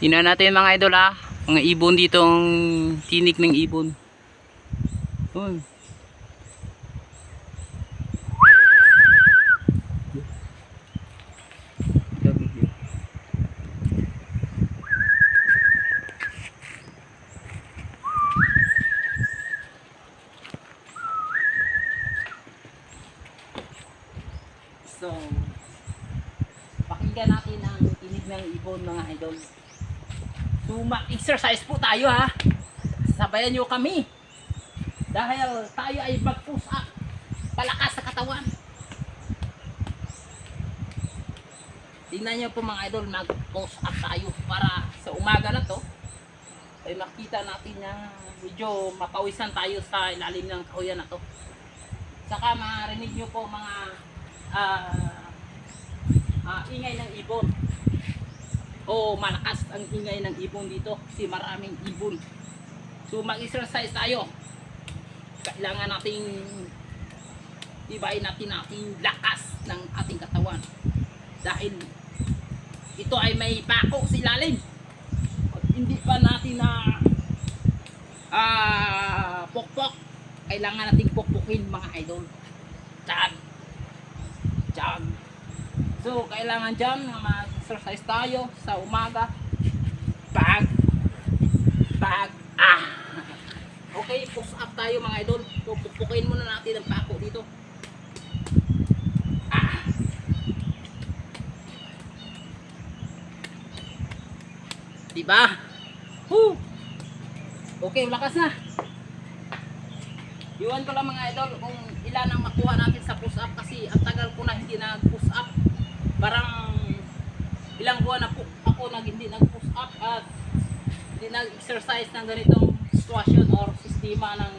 Tingnan natin mga idol ah. Mga ibon dito ang tinik ng ibon. Yun. So, pakinggan natin ang tinig ng ibon mga idol. So, mag-exercise po tayo ha. Sabayan nyo kami. Dahil tayo ay mag-push up. Palakas sa katawan. Tingnan nyo po mga idol, mag-push up tayo para sa umaga na to. Ay makita natin na medyo mapawisan tayo sa ilalim ng kahuyan na to. Saka marinig nyo po mga ah ah, ingay ng ibon. O malakas ang ingay ng ibon dito kasi maraming ibon. So mag-exercise tayo. Kailangan nating ibayin natin natin lakas ng ating katawan. Dahil ito ay may pako sa ilalim. Pag hindi pa natin na ah pokpok, kailangan nating pokpokin mga idol. Tag Diyan. So, kailangan dyan na mag-exercise tayo sa umaga. Pag, pag, ah. Okay, push up tayo mga idol. Pupukin muna natin ang pako dito. Ah. Diba? Woo! Okay, lakas na. Iwan ko lang mga idol kung ilan ang makuha natin sa push up kasi ang tagal ko na hindi nag-push up. Parang ilang buwan na po ako nag hindi nag-push up at hindi nag-exercise ng ganitong sitwasyon or sistema ng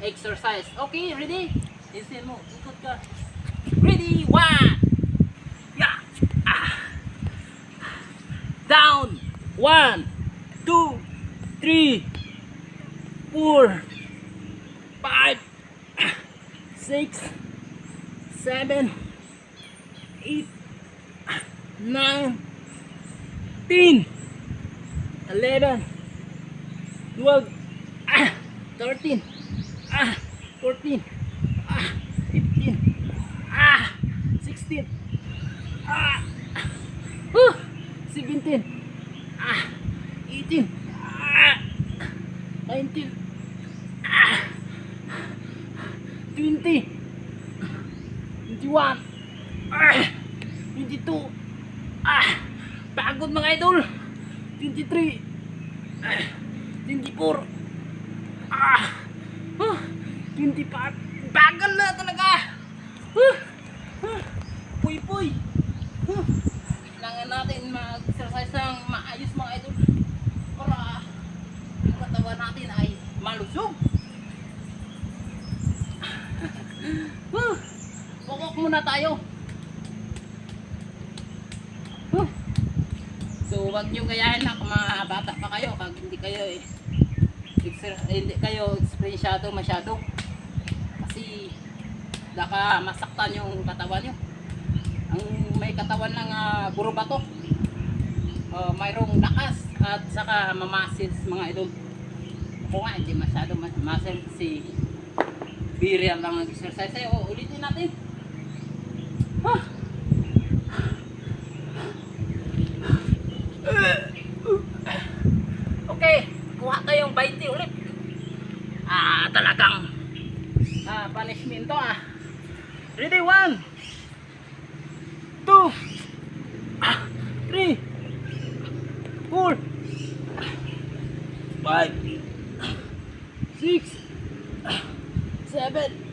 exercise. Okay, ready? Listen mo, ikot ka. Ready? One! Yeah! Ah! Down! One! Two! Three! Four! five, six, seven, eight, nine, ten, eleven, twelve, ah, thirteen, ah, fourteen, ah, fifteen, ah, sixteen, ah, whew, seventeen, ah, eighteen, ah, nineteen, ah. 20 21 ah, 22 ah, pagod mga idol. 23 ah, 24 ah, ah, 25 bagal na talaga! Ah, ah, puy puy! Ah, kailangan natin mag-exercise ng maayos mga idol. Para ang katawan natin ay malusog. Huh. Pukok muna tayo. So, wag niyo gayahin na kung mga bata pa kayo pag hindi kayo eh, hindi kayo experiensyado masyado. Kasi baka masaktan yung katawan niyo. Ang may katawan ng uh, buro bato. Uh, mayroong lakas at saka mamasis mga idol. Ako nga hindi masyado ma- muscle si Birial lang ang exercise. Eh, oh, ulitin natin. Ah. Okay, kuha tayong 20 ulit. Ah, talagang ah, punishment to ah. Ready, one, two, ah, three, four, five, six, seven, ah,